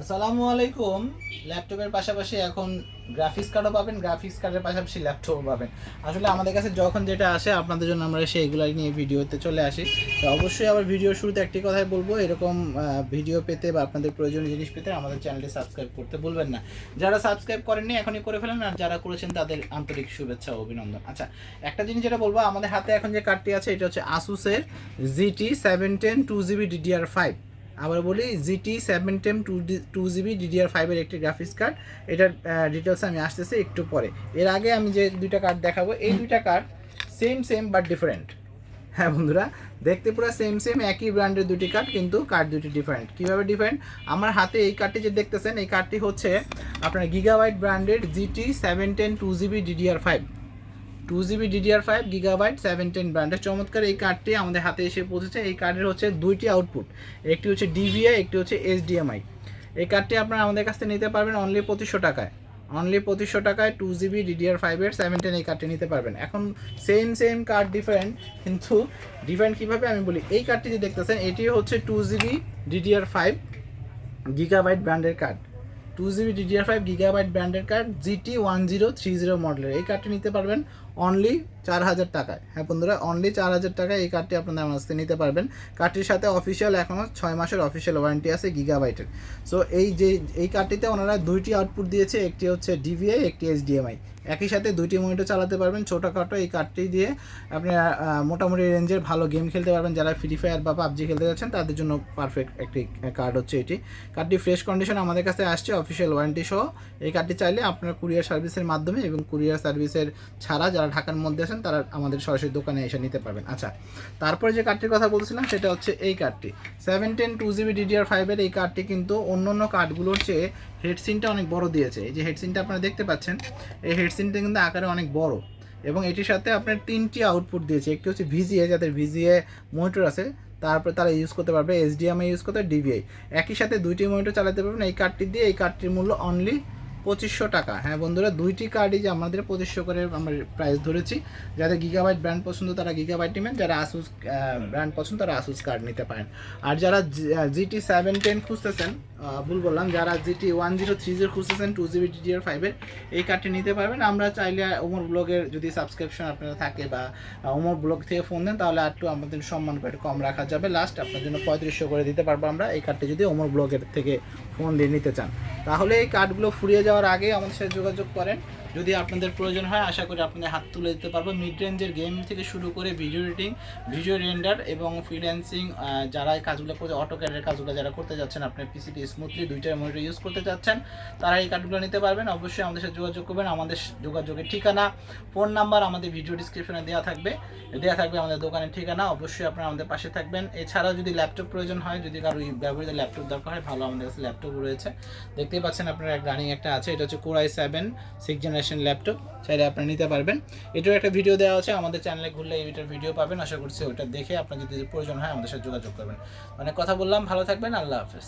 আসসালামু আলাইকুম। ল্যাপটপের পাশাপাশি এখন গ্রাফিক্স কার্ডও পাবেন গ্রাফিক্স কার্ডের পাশাপাশি ল্যাপটপও পাবেন। আসলে আমাদের কাছে যখন যেটা আসে, আপনাদের জন্য আমরা সেইগুলো নিয়ে ভিডিওতে চলে আসি। তো অবশ্যই আবার ভিডিওর শুরুতে একটি কথাই বলব, এরকম ভিডিও পেতে বা আপনাদের প্রয়োজনীয় জিনিস পেতে আমাদের চ্যানেলটি সাবস্ক্রাইব করতে ভুলবেন না। যারা সাবস্ক্রাইব করেননি, এখনই করে ফেলেন, আর যারা করেছেন, তাদের আন্তরিক শুভেচ্ছা ও অভিনন্দন। আচ্ছা একটা জিনিস যেটা বলব, আমাদের হাতে এখন যে কার্ডটি আছে, এটা হচ্ছে আসুসের GT seven ten two GB DDR five আবার বলি GT seven ten two two GB DDR ফাইভের একটি গ্রাফিক্স কার্ড এটার ডিটেলস আমি আসতেছি একটু পরে। এর আগে আমি যে দুইটা কার্ড দেখাবো, এই দুইটা card same same but different হ্যাঁ বন্ধুরা, দেখতে পুরো সেম সেম একই ব্র্যান্ডের দুটি কার্ড কিন্তু কার্ড দুটি ডিফারেন্ট কীভাবে ডিফারেন্ট আমার হাতে এই কার্ডটি যে দেখতেছেন, এই কার্ডটি হচ্ছে আপনার গিগাবাইট ব্র্যান্ডের GT seven ten two GB DDR five two GB DDR five gigabyte seven ten ব্র্যান্ডের চমৎকার এই কার্ডটি আমাদের হাতে এসে পৌঁছেছে। এই কার্ডের হচ্ছে দুইটি আউটপুট একটি হচ্ছে ডিভিআই একটি হচ্ছে এইচডিএমআই এই কার্ডটি আপনারা আমাদের কাছ থেকে নিতে পারবেন অনলি পঁচিশশো টাকায়। অনলি পঁচিশশো টাকায় টু জিবি ডিডিআর ফাইভের সেভেন টেন এই কার্ডটি নিতে পারবেন। এখন সেম সেম কার্ড ডিফারেন্ট কিন্তু ডিফারেন্ট কীভাবে আমি বলি? এই কার্ডটি যে দেখতেছেন, এটি হচ্ছে two GB DDR five gigabyte ব্র্যান্ডের card two GB DDR five gigabyte ব্র্যান্ডের card GT one zero three zero মডেলের এই কার্ডটি নিতে পারবেন অনলি চার হাজার টাকায়। হ্যাঁ বন্ধুরা অনলি চার হাজার টাকায় এই কার্ডটি আপনাদের আমার কাছ নিতে পারবেন। কার্ডটির সাথে অফিসিয়াল এখনও ছয় মাসের অফিসিয়াল ওয়ারেন্টি আছে গিগাবাইটের সো এই যে, এই কার্ডটিতে ওনারা দুইটি আউটপুট দিয়েছে, একটি হচ্ছে ডিভিআই একটি এইচডিএমআই একই সাথে দুইটি মনিটর চালাতে পারবেন। ছোটোখাটো এই কার্ডটি দিয়ে আপনি মোটামুটি রেঞ্জের ভালো গেম খেলতে পারবেন। যারা ফ্রি ফায়ার বা পাবজি খেলতে যাচ্ছেন, তাদের জন্য পারফেক্ট একটি কার্ড হচ্ছে এটি। কার্ডটি ফ্রেশ কন্ডিশন আমাদের কাছে আসছে অফিসিয়াল ওয়ারেন্টি সহ। এই কার্ডটি চাইলে আপনার কুরিয়ার সার্ভিসের মাধ্যমে এবং কুরিয়ার সার্ভিসের ছাড়া যারা ঢাকার মধ্যে আছেন, তারা আমাদের সরাসরি দোকানে এসে নিতে পারবেন। আচ্ছা তারপরে যে কার্ডটির কথা বলছিলাম, সেটা হচ্ছে এই কার্ডটি। Seven ten two GB DDR ফাইভের এই কার্ডটি কিন্তু অন্য অন্য কার্ডগুলোর চেয়ে হেডসিনটা অনেক বড় দিয়েছে। এই যে হেডসিনটা আপনারা দেখতে পাচ্ছেন, এই হেডসিনটা কিন্তু আকারে অনেক বড় এবং এটির সাথে আপনার তিনটি আউটপুট দিয়েছে। একটি হচ্ছে ভিজিএ যাদের ভিজিএ মনিটর আছে, তারপরে তারা ইউজ করতে পারবে এইচডিএমআই ইউজ করতে ডিভিআই একই সাথে দুইটি মনিটর চালাতে পারবেন। এই কার্ডটি দিয়ে এই কার্ডটির মূল্য অনলি পঁচিশশো টাকা। হ্যাঁ বন্ধুরা, দুইটি কার্ডই যে আমাদের পঁচিশশো করে আমরা প্রাইস ধরেছি। যাদের গিগাবাইট ব্র্যান্ড পছন্দ, তারা গিগাবাইট নেবেন। যারা আসুস ব্র্যান্ড পছন্দ, তারা আসুস কার্ড নিতে পারেন। আর যারা জিটি সেভেন টেন খুঁজতেছেন ভুল বললাম, যারা GT one zero three zero খুঁজতেছেন টু জিবি ডিডিআর ফাইভের এই কার্ডটি নিতে পারবেন। আমরা চাইলে ওমর ব্লগের যদি সাবস্ক্রিপশন আপনারা থাকে বা ওমর ব্লগ থেকে ফোন দেন, তাহলে আর একটু আমাদের সম্মান করে কম রাখা যাবে। লাস্ট আপনার জন্য পঁয়ত্রিশশো করে দিতে পারব আমরা। এই কার্ডটি যদি ওমর ব্লগের থেকে ফোন দিয়ে নিতে চান। তাহলে এই কার্ডগুলো ফুরিয়ে যাওয়ার আগে আমাদের সাথে যোগাযোগ করেন। যদি আপনাদের প্রয়োজন হয়, আশা করি আপনাদের হাত তুলে দিতে পারব মিড রেঞ্জের গেম থেকে শুরু করে ভিডিও এডিটিং ভিডিও রেন্ডার এবং ফ্রিল্যান্সিং যারা এই কাজগুলো করতে অটো ক্যাডের কাজগুলো যারা করতে যাচ্ছেন আপনার পিসিটি স্মুথলি দুইটার মনিটর ইউজ করতে চাচ্ছেন তারা এই কার্ডগুলো নিতে পারবেন। অবশ্যই আমাদের সাথে যোগাযোগ করবেন। আমাদের যোগাযোগের ঠিকানা ফোন নাম্বার আমাদের ভিডিও ডিসক্রিপশনে দেওয়া থাকবে। দেওয়া থাকবে আমাদের দোকানের ঠিকানা। অবশ্যই আপনারা আমাদের পাশে থাকবেন। এছাড়াও যদি ল্যাপটপ প্রয়োজন হয়, যদি কারও ব্যবহৃত ল্যাপটপ দরকার হয়, ভালো আমাদের কাছে ল্যাপটপ রয়েছে। দেখতেই পাচ্ছেন আপনার এক রানিং একটা আছে, এটা হচ্ছে core i seven six generation laptop চাইলে আপনারা নিতে পারবেন। এটাও একটা ভিডিও দেওয়া আছে, আমাদের চ্যানেলে ঘুরলে এইটার ভিডিও পাবেন। আশা করছি ওটা দেখে আপনার যদি প্রয়োজন হয় আমাদের সাথে যোগাযোগ করবেন। অনেক কথা বললাম, ভালো থাকবেন, আল্লাহ হাফেজ।